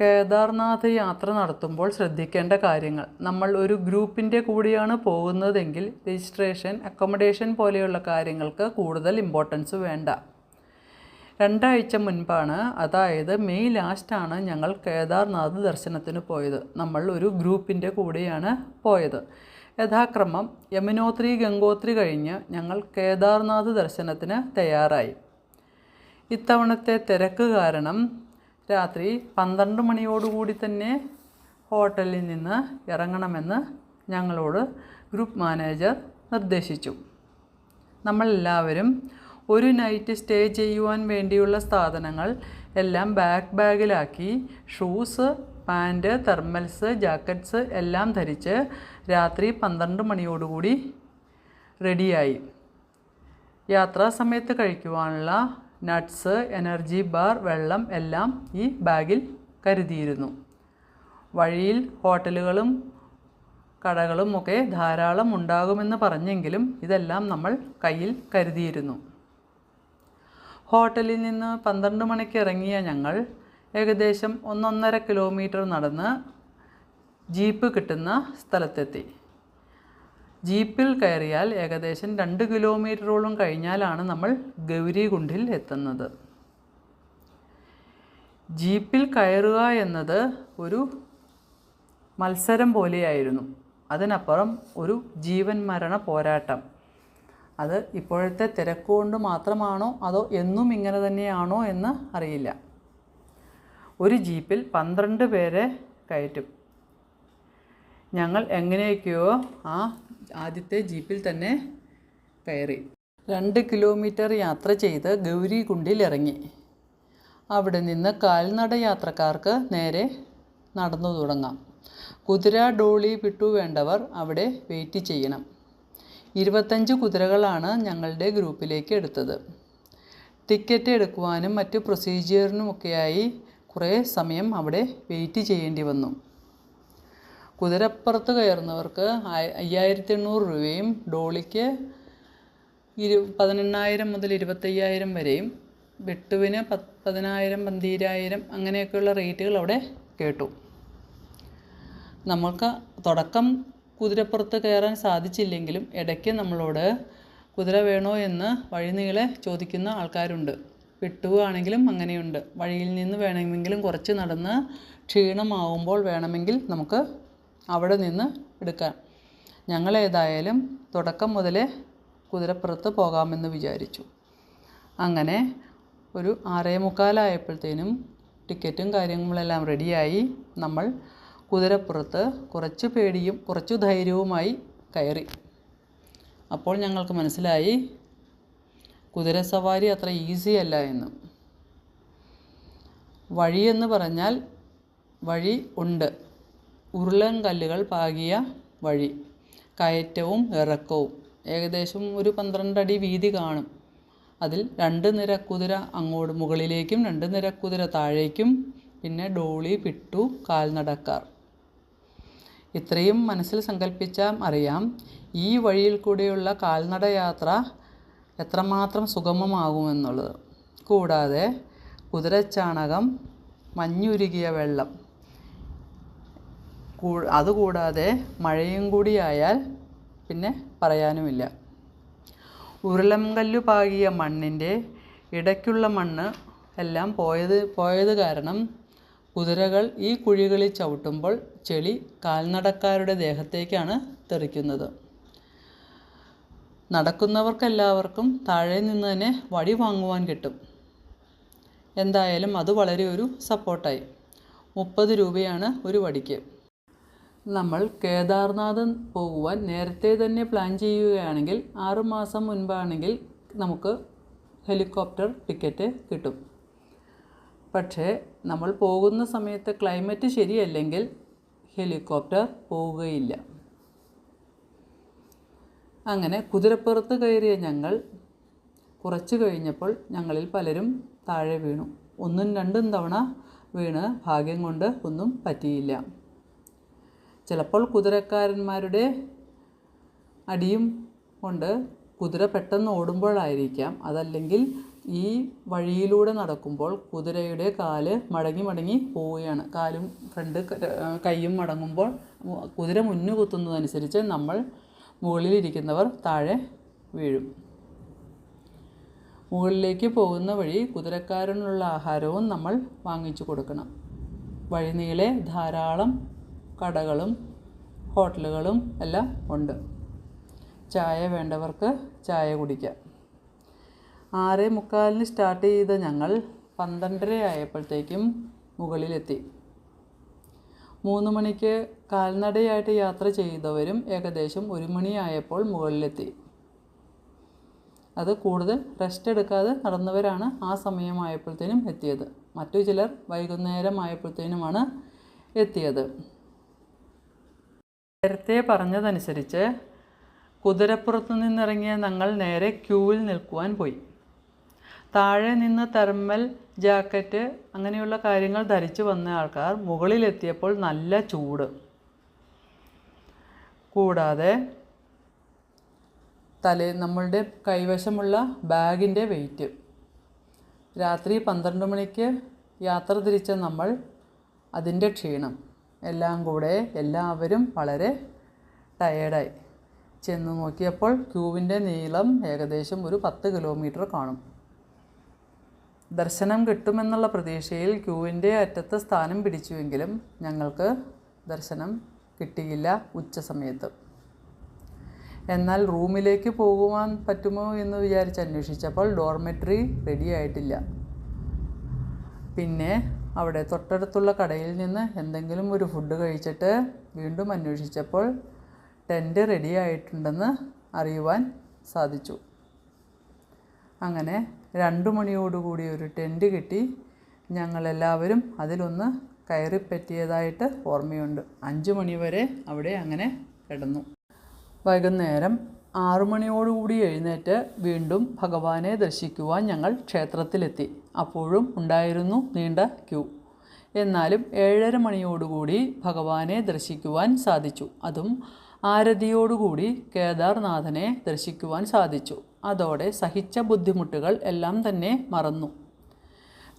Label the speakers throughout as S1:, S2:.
S1: കേദാർനാഥ് യാത്ര നടത്തുമ്പോൾ ശ്രദ്ധിക്കേണ്ട കാര്യങ്ങൾ. നമ്മൾ ഒരു ഗ്രൂപ്പിന്റെ കൂടിയാണ് പോകുന്നതെങ്കിൽ രജിസ്ട്രേഷൻ അക്കോമഡേഷൻ പോലെയുള്ള കാര്യങ്ങൾക്ക് കൂടുതൽ ഇമ്പോർട്ടൻസ് വേണ്ട. രണ്ടാഴ്ച മുൻപാണ് അതായത് മെയ് ലാസ്റ്റാണ് ഞങ്ങൾ കേദാർനാഥ് ദർശനത്തിന് പോയത്. നമ്മൾ ഒരു ഗ്രൂപ്പിന്റെ കൂടെയാണ് പോയത്. യഥാക്രമം യമുനോത്രി ഗംഗോത്രി കഴിഞ്ഞ് ഞങ്ങൾ കേദാർനാഥ് ദർശനത്തിന് തയ്യാറായി. ഇത്തവണത്തെ തിരക്ക് കാരണം രാത്രി പന്ത്രണ്ട് മണിയോടുകൂടി തന്നെ ഹോട്ടലിൽ നിന്ന് ഇറങ്ങണമെന്ന് ഞങ്ങളോട് ഗ്രൂപ്പ് മാനേജർ നിർദ്ദേശിച്ചു. നമ്മളെല്ലാവരും ഒരു നൈറ്റ് സ്റ്റേ ചെയ്യുവാൻ വേണ്ടിയുള്ള സാധനങ്ങൾ എല്ലാം ബാക്ക് ബാഗിലാക്കി ഷൂസ് പാന്റ് തെർമൽസ് ജാക്കറ്റ്സ് എല്ലാം ധരിച്ച് രാത്രി പന്ത്രണ്ട് മണിയോടുകൂടി റെഡിയായി. യാത്രാ സമയത്ത് കഴിക്കുവാനുള്ള നട്ട്സ് എനർജി ബാർ വെള്ളം എല്ലാം ഈ ബാഗിൽ കരുതിയിരുന്നു. വഴിയിൽ ഹോട്ടലുകളും കടകളും ഒക്കെ ധാരാളം ഉണ്ടാകുമെന്ന് പറഞ്ഞെങ്കിലും ഇതെല്ലാം നമ്മൾ കയ്യിൽ കരുതിയിരുന്നു. ഹോട്ടലിൽ നിന്ന് പന്ത്രണ്ട് മണിക്ക് ഇറങ്ങിയ ഞങ്ങൾ ഏകദേശം ഒന്നൊന്നര കിലോമീറ്റർ നടന്ന് ജീപ്പ് കിട്ടുന്ന സ്ഥലത്തെത്തി. ജീപ്പിൽ കയറിയാൽ ഏകദേശം രണ്ട് കിലോമീറ്ററോളം കഴിഞ്ഞാലാണ് നമ്മൾ ഗൗരികുണ്ടിൽ എത്തുന്നത്. ജീപ്പിൽ കയറുക എന്നത് ഒരു മത്സരം പോലെയായിരുന്നു. അതിനപ്പുറം ഒരു ജീവൻ മരണ പോരാട്ടം. അത് ഇപ്പോഴത്തെ തിരക്ക് കൊണ്ട് മാത്രമാണോ അതോ എന്നും ഇങ്ങനെ തന്നെയാണോ എന്ന് അറിയില്ല. ഒരു ജീപ്പിൽ പന്ത്രണ്ട് പേരെ കയറ്റും. ഞങ്ങൾ എങ്ങനെയൊക്കെയോ ആ ആദ്യത്തെ ജീപ്പിൽ തന്നെ കയറി. രണ്ട് കിലോമീറ്റർ യാത്ര ചെയ്ത് ഗൗരികുണ്ടിൽ ഇറങ്ങി. അവിടെ നിന്ന് കാൽനട യാത്രക്കാർക്ക് നേരെ നടന്നു തുടങ്ങാം. കുതിര ഡോളി പിട്ടു വേണ്ടവർ അവിടെ വെയിറ്റ് ചെയ്യണം. ഇരുപത്തഞ്ച് കുതിരകളാണ് ഞങ്ങളുടെ ഗ്രൂപ്പിലേക്ക് എടുത്തത്. ടിക്കറ്റ് എടുക്കുവാനും മറ്റു പ്രൊസീജിയറിനുമൊക്കെയായി കുറേ സമയം അവിടെ വെയിറ്റ് ചെയ്യേണ്ടി വന്നു. കുതിരപ്പുറത്ത് കയറുന്നവർക്ക് അയ്യായിരത്തി എണ്ണൂറ് രൂപയും ഡോളിക്ക് ഇരു പതിനെണ്ണായിരം മുതൽ ഇരുപത്തയ്യായിരം വരെയും വെട്ടുവിന് പത്ത് പതിനായിരം പന്തീരായിരം അങ്ങനെയൊക്കെയുള്ള റേറ്റുകൾ അവിടെ കേട്ടു. നമ്മൾക്ക് തുടക്കം കുതിരപ്പുറത്ത് കയറാൻ സാധിച്ചില്ലെങ്കിലും ഇടയ്ക്ക് നമ്മളോട് കുതിര വേണോ എന്ന് വഴിനീളെ ചോദിക്കുന്ന ആൾക്കാരുണ്ട്. വെട്ടുകയാണെങ്കിലും അങ്ങനെയുണ്ട്. വഴിയിൽ നിന്ന് വേണമെങ്കിലും കുറച്ച് നടന്ന് ക്ഷീണമാവുമ്പോൾ വേണമെങ്കിൽ നമുക്ക് അവിടെ നിന്ന് എടുക്കാം. ഞങ്ങളേതായാലും തുടക്കം മുതലേ കുതിരപ്പുറത്ത് പോകാമെന്ന് വിചാരിച്ചു. അങ്ങനെ ഒരു ആറേ മുക്കാലായപ്പോഴത്തേനും ടിക്കറ്റും കാര്യങ്ങളെല്ലാം റെഡിയായി നമ്മൾ കുതിരപ്പുറത്ത് കുറച്ച് പേടിയും കുറച്ച് ധൈര്യവുമായി കയറി. അപ്പോൾ ഞങ്ങൾക്ക് മനസ്സിലായി കുതിര സവാരി അത്ര ഈസി അല്ല എന്ന്. വഴിയെന്ന് പറഞ്ഞാൽ വഴി ഉണ്ട്. ഉരുളൻ കല്ലുകൾ പാകിയ വഴി. കയറ്റവും ഇറക്കവും. ഏകദേശം ഒരു പന്ത്രണ്ടടി വീതി കാണും. അതിൽ രണ്ട് നിര കുതിര അങ്ങോട്ട് മുകളിലേക്കും രണ്ട് നിര കുതിര താഴേക്കും പിന്നെ ഡോളി പിട്ടു കാൽനടക്കാർ. ഇത്രയും മനസ്സിൽ സങ്കല്പിച്ചാൽ അറിയാം ഈ വഴിയിൽ കൂടെയുള്ള കാൽനട യാത്ര എത്രമാത്രം സുഗമമാകുമെന്നുള്ളത്. കൂടാതെ കുതിരച്ചാണകം മഞ്ഞുരുകിയ വെള്ളം അതുകൂടാതെ മഴയും കൂടിയായാൽ പിന്നെ പറയാനുമില്ല. ഉരുളംകല്ല് പാകിയ മണ്ണിന്റെ ഇടയ്ക്കുള്ള മണ്ണ് എല്ലാം പോയത് പോയത് കാരണം കുതിരകൾ ഈ കുഴികളിൽ ചവിട്ടുമ്പോൾ ചെളി കാൽനടക്കാരുടെ ദേഹത്തേക്കാണ് തെറിക്കുന്നത്. നടക്കുന്നവർക്കെല്ലാവർക്കും താഴെ നിന്ന് തന്നെ വടി വാങ്ങുവാൻ കിട്ടും. എന്തായാലും അത് വളരെ ഒരു സപ്പോർട്ടായി. മുപ്പത് രൂപയാണ് ഒരു വടിക്ക്. നമ്മൾ കേദാർനാഥൻ പോകുവാൻ നേരത്തെ തന്നെ പ്ലാൻ ചെയ്യുകയാണെങ്കിൽ ആറുമാസം മുൻപാണെങ്കിൽ നമുക്ക് ഹെലികോപ്റ്റർ ടിക്കറ്റ് കിട്ടും. പക്ഷേ നമ്മൾ പോകുന്ന സമയത്ത് ക്ലൈമറ്റ് ശരിയല്ലെങ്കിൽ ഹെലികോപ്റ്റർ പോവുകയില്ല. അങ്ങനെ കുതിരപ്പുറത്ത് കയറിയ ഞങ്ങൾ കുറച്ച് കഴിഞ്ഞപ്പോൾ ഞങ്ങളിൽ പലരും താഴെ വീണു. ഒന്നും രണ്ടും തവണ വീണ് ഭാഗ്യം കൊണ്ട് ഒന്നും പറ്റിയില്ല. ചിലപ്പോൾ കുതിരക്കാരന്മാരുടെ അടിയും കൊണ്ട് കുതിര പെട്ടെന്ന് ഓടുമ്പോഴായിരിക്കാം. അതല്ലെങ്കിൽ ഈ വഴിയിലൂടെ നടക്കുമ്പോൾ കുതിരയുടെ കാൽ മടങ്ങി മടങ്ങി പോവുകയാണ്. കാലും ഫ്രണ്ട് കൈയും മടങ്ങുമ്പോൾ കുതിര മുന്നു കുത്തുന്നതനുസരിച്ച് നമ്മൾ മുകളിലിരിക്കുന്നവർ താഴെ വീഴും. മുകളിലേക്ക് പോകുന്ന വഴി കുതിരക്കാരനുള്ള ആഹാരവും നമ്മൾ വാങ്ങിച്ചു കൊടുക്കണം. വഴിനീളെ ധാരാളം കടകളും ഹോട്ടലുകളും എല്ലാം ഉണ്ട്. ചായ വേണ്ടവർക്ക് ചായ കുടിക്കാം. ആറ് മുക്കാലിന് സ്റ്റാർട്ട് ചെയ്ത ഞങ്ങൾ പന്ത്രണ്ടര ആയപ്പോഴത്തേക്കും മുകളിലെത്തി. മൂന്ന് മണിക്ക് കാൽനടയായിട്ട് യാത്ര ചെയ്തവരും ഏകദേശം ഒരു മണിയായപ്പോൾ മുകളിലെത്തി. അത് കൂടുതൽ റെസ്റ്റ് എടുക്കാതെ നടന്നവരാണ് ആ സമയമായപ്പോഴത്തേനും എത്തിയത്. മറ്റു ചിലർ വൈകുന്നേരമായപ്പോഴത്തേനുമാണ് എത്തിയത്. നേരത്തെ പറഞ്ഞതനുസരിച്ച് കുതിരപ്പുറത്തു നിന്നിറങ്ങിയ ഞങ്ങൾ നേരെ ക്യൂവിൽ നിൽക്കുവാൻ പോയി. താഴെ നിന്ന് തെർമൽ ജാക്കറ്റ് അങ്ങനെയുള്ള കാര്യങ്ങൾ ധരിച്ചു വന്ന ആൾക്കാർ മുകളിലെത്തിയപ്പോൾ നല്ല ചൂട്. കൂടാതെ തലേ നമ്മളുടെ കൈവശമുള്ള ബാഗിന്റെ വെയിറ്റ്. രാത്രി പന്ത്രണ്ട് മണിക്ക് യാത്ര തിരിച്ച നമ്മൾ അതിന്റെ ക്ഷീണം. എല്ലാം കൂടെ എല്ലാവരും വളരെ ടയേർഡായി ചെന്ന് നോക്കിയപ്പോൾ ക്യൂവിന്റെ നീളം ഏകദേശം ഒരു പത്ത് കിലോമീറ്റർ കാണും. ദർശനം കിട്ടുമെന്നുള്ള പ്രതീക്ഷയിൽ ക്യൂവിന്റെ അറ്റത്ത് സ്ഥാനം പിടിച്ചുവെങ്കിലും ഞങ്ങൾക്ക് ദർശനം കിട്ടിയില്ല ഉച്ച സമയത്ത്. എന്നാൽ റൂമിലേക്ക് പോകുവാൻ പറ്റുമോ എന്ന് വിചാരിച്ച് അന്വേഷിച്ചപ്പോൾ ഡോർമെട്രി റെഡി ആയിട്ടില്ല. പിന്നെ അവിടെ തൊട്ടടുത്തുള്ള കടയിൽ നിന്ന് എന്തെങ്കിലും ഒരു ഫുഡ് കഴിച്ചിട്ട് വീണ്ടും അന്വേഷിച്ചപ്പോൾ ടെന്റ് റെഡി ആയിട്ടുണ്ടെന്ന് അറിയുവാൻ സാധിച്ചു. അങ്ങനെ രണ്ടു മണിയോടുകൂടി ഒരു ടെന്റ് കിട്ടി. ഞങ്ങളെല്ലാവരും അതിലൊന്ന് കയറിപ്പറ്റിയതായിട്ട് ഓർമ്മയുണ്ട്. അഞ്ച് മണിവരെ അവിടെ അങ്ങനെ കിടന്നു. വൈകുന്നേരം ആറു മണിയോടുകൂടി എഴുന്നേറ്റ് വീണ്ടും ഭഗവാനെ ദർശിക്കുവാൻ ഞങ്ങൾ ക്ഷേത്രത്തിലെത്തി. അപ്പോഴും ഉണ്ടായിരുന്നു നീണ്ട ക്യൂ. എന്നാലും ഏഴര മണിയോടുകൂടി ഭഗവാനെ ദർശിക്കുവാൻ സാധിച്ചു. അതും ആരതിയോടുകൂടി കേദാർനാഥനെ ദർശിക്കുവാൻ സാധിച്ചു. അതോടെ സഹിച്ച ബുദ്ധിമുട്ടുകൾ എല്ലാം തന്നെ മറന്നു.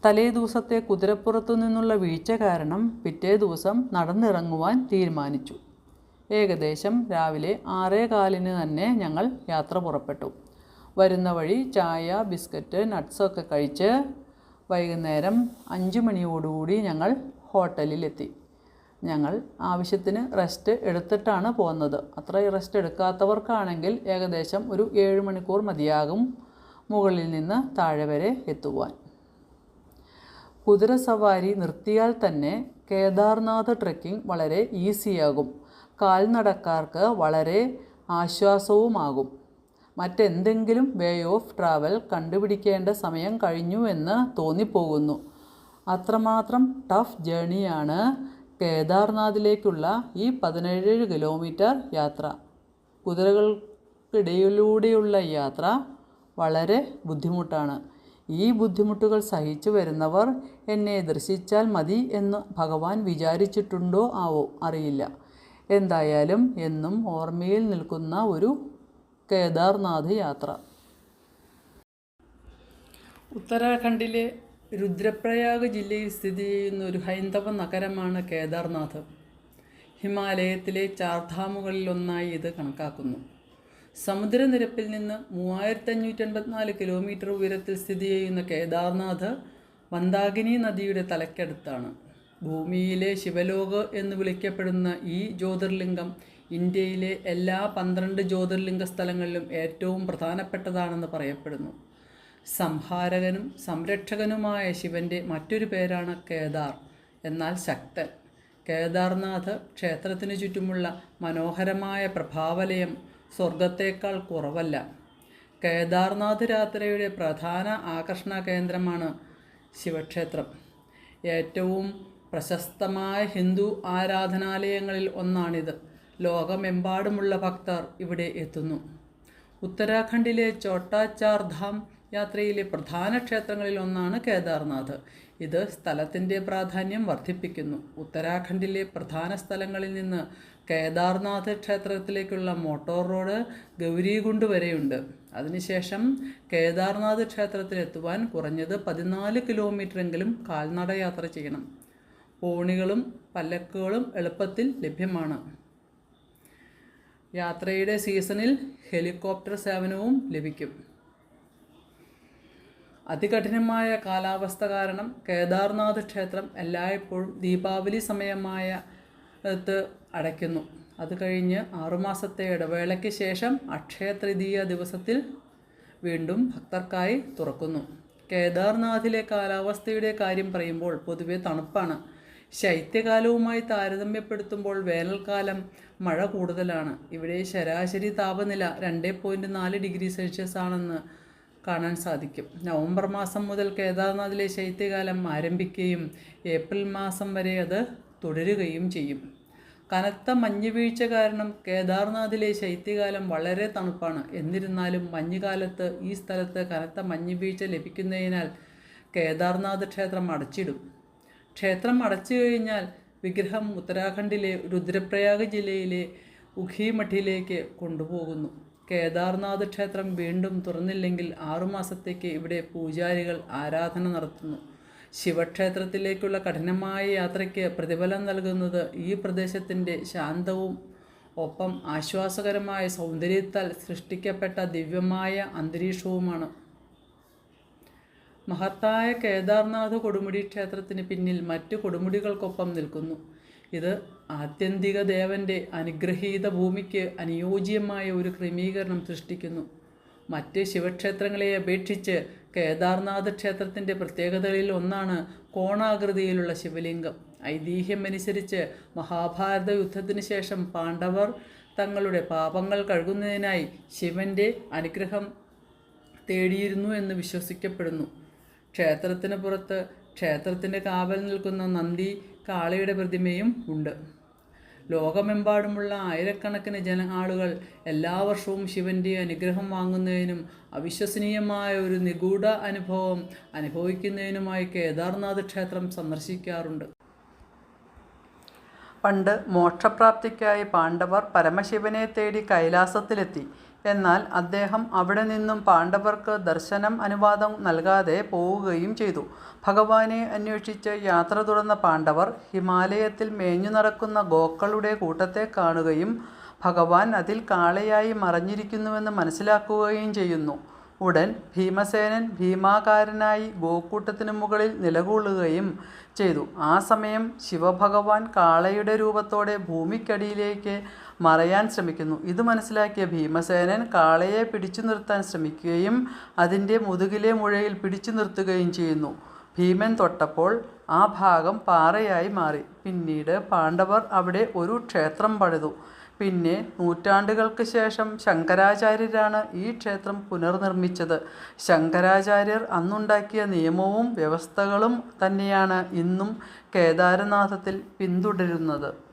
S1: തലേ ദിവസത്തെ കുതിരപ്പുറത്തു നിന്നുള്ള വീഴ്ച കാരണം പിറ്റേ ദിവസം നടന്നിറങ്ങുവാൻ തീരുമാനിച്ചു. ഏകദേശം രാവിലെ ആറേ കാലിന് തന്നെ ഞങ്ങൾ യാത്ര പുറപ്പെട്ടു. വരുന്ന വഴി ചായ ബിസ്ക്കറ്റ് നട്ട്സൊക്കെ കഴിച്ച് വൈകുന്നേരം അഞ്ച് മണിയോടുകൂടി ഞങ്ങൾ ഹോട്ടലിലെത്തി. ഞങ്ങൾ ആവശ്യത്തിന് റെസ്റ്റ് എടുത്തിട്ടാണ് പോകുന്നത് അത്ര റെസ്റ്റ് എടുക്കാത്തവർക്കാണെങ്കിൽ ഏകദേശം ഒരു ഏഴ് മണിക്കൂർ മതിയാകും മുകളിൽ നിന്ന് താഴെ വരെ എത്തുവാൻ. കുതിര സവാരി നിർത്തിയാൽ തന്നെ കേദാർനാഥ് ട്രെക്കിംഗ് വളരെ ഈസിയാകും കാൽനടക്കാർക്ക് വളരെ ആശ്വാസവുമാകും. മറ്റെന്തെങ്കിലും വേ ഓഫ് ട്രാവൽ കണ്ടുപിടിക്കേണ്ട സമയം കഴിഞ്ഞു എന്ന് തോന്നിപ്പോകുന്നു. അത്രമാത്രം ടഫ് ജേണിയാണ് കേദാർനാഥിലേക്കുള്ള ഈ പതിനേഴ് കിലോമീറ്റർ യാത്ര. കുതിരകൾക്കിടയിലൂടെയുള്ള യാത്ര വളരെ ബുദ്ധിമുട്ടാണ്. ഈ ബുദ്ധിമുട്ടുകൾ സഹിച്ചു വരുന്നവർ എന്നെ ദർശിച്ചാൽ മതി എന്ന് ഭഗവാൻ വിചാരിച്ചിട്ടുണ്ടോ ആവോ അറിയില്ല. എന്തായാലും എന്നും ഓർമ്മയിൽ നിൽക്കുന്ന ഒരു കേദാർനാഥ് യാത്ര. ഉത്തരാഖണ്ഡിലെ രുദ്രപ്രയാഗ് ജില്ലയിൽ സ്ഥിതി ചെയ്യുന്ന ഒരു ഹൈന്ദവ നഗരമാണ് കേദാർനാഥ്. ഹിമാലയത്തിലെ ചാർധാമുകളിലൊന്നായി ഇത് കണക്കാക്കുന്നു. സമുദ്രനിരപ്പിൽ നിന്ന് മൂവായിരത്തി അഞ്ഞൂറ്റി എൺപത്തിനാല് കിലോമീറ്റർ ഉയരത്തിൽ സ്ഥിതി ചെയ്യുന്ന കേദാർനാഥ് മന്ദാകിനി നദിയുടെ തലയ്ക്കടുത്താണ്. ഭൂമിയിലെ ശിവലോക എന്ന് വിളിക്കപ്പെടുന്ന ഈ ജ്യോതിർലിംഗം ഇന്ത്യയിലെ എല്ലാ പന്ത്രണ്ട് ജ്യോതിർലിംഗ സ്ഥലങ്ങളിലും ഏറ്റവും പ്രധാനപ്പെട്ടതാണെന്ന് പറയപ്പെടുന്നു. സംഹാരകനും സംരക്ഷകനുമായ ശിവന്റെ മറ്റൊരു പേരാണ് കേദാർ എന്നാൽ ശക്തൻ. കേദാർനാഥ് ക്ഷേത്രത്തിനു ചുറ്റുമുള്ള മനോഹരമായ പ്രഭാവലയം സ്വർഗത്തേക്കാൾ കുറവല്ല. കേദാർനാഥ് യാത്രയുടെ പ്രധാന ആകർഷണ കേന്ദ്രമാണ് ശിവക്ഷേത്രം. ഏറ്റവും പ്രശസ്തമായ ഹിന്ദു ആരാധനാലയങ്ങളിൽ ഒന്നാണിത്. ലോകമെമ്പാടുമുള്ള ഭക്തർ ഇവിടെ എത്തുന്നു. ഉത്തരാഖണ്ഡിലെ ചോട്ടാച്ചാർ ധാം യാത്രയിലെ പ്രധാന ക്ഷേത്രങ്ങളിൽ ഒന്നാണ് കേദാർനാഥ്. ഇത് സ്ഥലത്തിന്റെ പ്രാധാന്യം വർദ്ധിപ്പിക്കുന്നു. ഉത്തരാഖണ്ഡിലെ പ്രധാന സ്ഥലങ്ങളിൽ നിന്ന് കേദാർനാഥ് ക്ഷേത്രത്തിലേക്കുള്ള മോട്ടോർ റോഡ് ഗൗരീകുണ്ട് വരെയുണ്ട്. അതിനുശേഷം കേദാർനാഥ് ക്ഷേത്രത്തിലെത്തുവാൻ കുറഞ്ഞത് പതിനാല് കിലോമീറ്ററെങ്കിലും കാൽനട യാത്ര ചെയ്യണം. പോണികളും പല്ലക്കുകളും എളുപ്പത്തിൽ ലഭ്യമാണ്. യാത്രയുടെ സീസണിൽ ഹെലികോപ്റ്റർ സേവനവും ലഭിക്കും. അതികഠിനമായ കാലാവസ്ഥ കാരണം കേദാർനാഥ് ക്ഷേത്രം എല്ലായ്പ്പോഴും ദീപാവലി സമയമായ അടയ്ക്കുന്നു. അത് കഴിഞ്ഞ് ആറുമാസത്തെ ഇടവേളയ്ക്ക് ശേഷം അക്ഷയ തൃതീയ ദിവസത്തിൽ വീണ്ടും ഭക്തർക്കായി തുറക്കുന്നു. കേദാർനാഥിലെ കാലാവസ്ഥയുടെ കാര്യം പറയുമ്പോൾ പൊതുവെ തണുപ്പാണ്. ശൈത്യകാലവുമായി താരതമ്യപ്പെടുത്തുമ്പോൾ വേനൽക്കാലം മഴ കൂടുതലാണ്. ഇവിടെ ശരാശരി താപനില രണ്ട് പോയിന്റ് നാല് ഡിഗ്രി സെൽഷ്യസ് ആണെന്ന് കാണാൻ സാധിക്കും. നവംബർ മാസം മുതൽ കേദാർനാഥിലെ ശൈത്യകാലം ആരംഭിക്കുകയും ഏപ്രിൽ മാസം വരെ അത് തുടരുകയും ചെയ്യും. കനത്ത മഞ്ഞുവീഴ്ച കാരണം കേദാർനാഥിലെ ശൈത്യകാലം വളരെ തണുപ്പാണ്. എന്നിരുന്നാലും മഞ്ഞുകാലത്ത് ഈ സ്ഥലത്ത് കനത്ത മഞ്ഞുവീഴ്ച ലഭിക്കുന്നതിനാൽ കേദാർനാഥ് ക്ഷേത്രം അടച്ചിടും. ക്ഷേത്രം അടച്ചു കഴിഞ്ഞാൽ വിഗ്രഹം ഉത്തരാഖണ്ഡിലെ രുദ്രപ്രയാഗ് ജില്ലയിലെ ഉഖിമഠിലേക്ക് കൊണ്ടുപോകുന്നു. കേദാർനാഥ് ക്ഷേത്രം വീണ്ടും തുറന്നില്ലെങ്കിൽ ആറുമാസത്തേക്ക് ഇവിടെ പൂജാരികൾ ആരാധന നടത്തുന്നു. ശിവക്ഷേത്രത്തിലേക്കുള്ള കഠിനമായ യാത്രയ്ക്ക് പ്രതിഫലം നൽകുന്നത് ഈ പ്രദേശത്തിന്റെ ശാന്തവും ഒപ്പം ആശ്വാസകരമായ സൗന്ദര്യത്താൽ സൃഷ്ടിക്കപ്പെട്ട ദിവ്യമായ അന്തരീക്ഷവുമാണ്. മഹത്തായ കേദാർനാഥ് കൊടുമുടി ക്ഷേത്രത്തിന് പിന്നിൽ മറ്റ് കൊടുമുടികൾക്കൊപ്പം നിൽക്കുന്നു. ഇത് ആത്യന്തിക ദേവന്റെ അനുഗ്രഹീത ഭൂമിക്ക് അനുയോജ്യമായ ഒരു ക്രമീകരണം സൃഷ്ടിക്കുന്നു. മറ്റ് ശിവക്ഷേത്രങ്ങളെ അപേക്ഷിച്ച് കേദാർനാഥ് ക്ഷേത്രത്തിന്റെ പ്രത്യേകതകളിൽ ഒന്നാണ് കോണാകൃതിയിലുള്ള ശിവലിംഗം. ഐതിഹ്യമനുസരിച്ച് മഹാഭാരത യുദ്ധത്തിന് ശേഷം പാണ്ഡവർ തങ്ങളുടെ പാപങ്ങൾ കഴുകുന്നതിനായി ശിവന്റെ അനുഗ്രഹം തേടിയിരുന്നു എന്ന് വിശ്വസിക്കപ്പെടുന്നു. ക്ഷേത്രത്തിന് പുറത്ത് ക്ഷേത്രത്തിന്റെ കാവൽ നിൽക്കുന്ന നന്ദി കാളിയുടെ പ്രതിമയും ഉണ്ട്. ലോകമെമ്പാടുമുള്ള ആയിരക്കണക്കിന് ജന ആളുകൾ എല്ലാ വർഷവും ശിവന്റെ അനുഗ്രഹം വാങ്ങുന്നതിനും അവിശ്വസനീയമായ ഒരു നിഗൂഢ അനുഭവം അനുഭവിക്കുന്നതിനുമായി കേദാർനാഥ് ക്ഷേത്രം സന്ദർശിക്കാറുണ്ട്. പണ്ട് മോക്ഷപ്രാപ്തിക്കായി പാണ്ഡവർ പരമശിവനെ തേടി കൈലാസത്തിലെത്തി. എന്നാൽ അദ്ദേഹം അവിടെ നിന്നും പാണ്ഡവർക്ക് ദർശനം അനുവാദം നൽകാതെ പോവുകയും ചെയ്തു. ഭഗവാനെ അന്വേഷിച്ച് യാത്ര തുടർന്ന പാണ്ഡവർ ഹിമാലയത്തിൽ മേഞ്ഞു നടക്കുന്ന ഗോക്കളുടെ കൂട്ടത്തെ കാണുകയും ഭഗവാൻ അതിൽ കാളയായി മറഞ്ഞിരിക്കുന്നുവെന്ന് മനസ്സിലാക്കുകയും ചെയ്യുന്നു. ഉടൻ ഭീമസേനൻ ഭീമാകാരനായി ഗോക്കൂട്ടത്തിനു മുകളിൽ നിലകൊള്ളുകയും ചെയ്തു. ആ സമയം ശിവഭഗവാൻ കാളയുടെ രൂപത്തോടെ ഭൂമിക്കടിയിലേക്ക് മറയാൻ ശ്രമിക്കുന്നു. ഇത് മനസ്സിലാക്കിയ ഭീമസേനൻ കാളയെ പിടിച്ചു നിർത്താൻ ശ്രമിക്കുകയും അതിന്റെ മുതുകിലെ മുഴയിൽ പിടിച്ചു നിർത്തുകയും ചെയ്യുന്നു. ഭീമൻ തൊട്ടപ്പോൾ ആ ഭാഗം പാറയായി മാറി. പിന്നീട് പാണ്ഡവർ അവിടെ ഒരു ക്ഷേത്രം പണിതു. പിന്നെ നൂറ്റാണ്ടുകൾക്ക് ശേഷം ശങ്കരാചാര്യരാണ് ഈ ക്ഷേത്രം പുനർനിർമ്മിച്ചത്. ശങ്കരാചാര്യർ അന്നുണ്ടാക്കിയ നിയമവും വ്യവസ്ഥകളും തന്നെയാണ് ഇന്നും കേദാരനാഥത്തിൽ പിന്തുടരുന്നത്.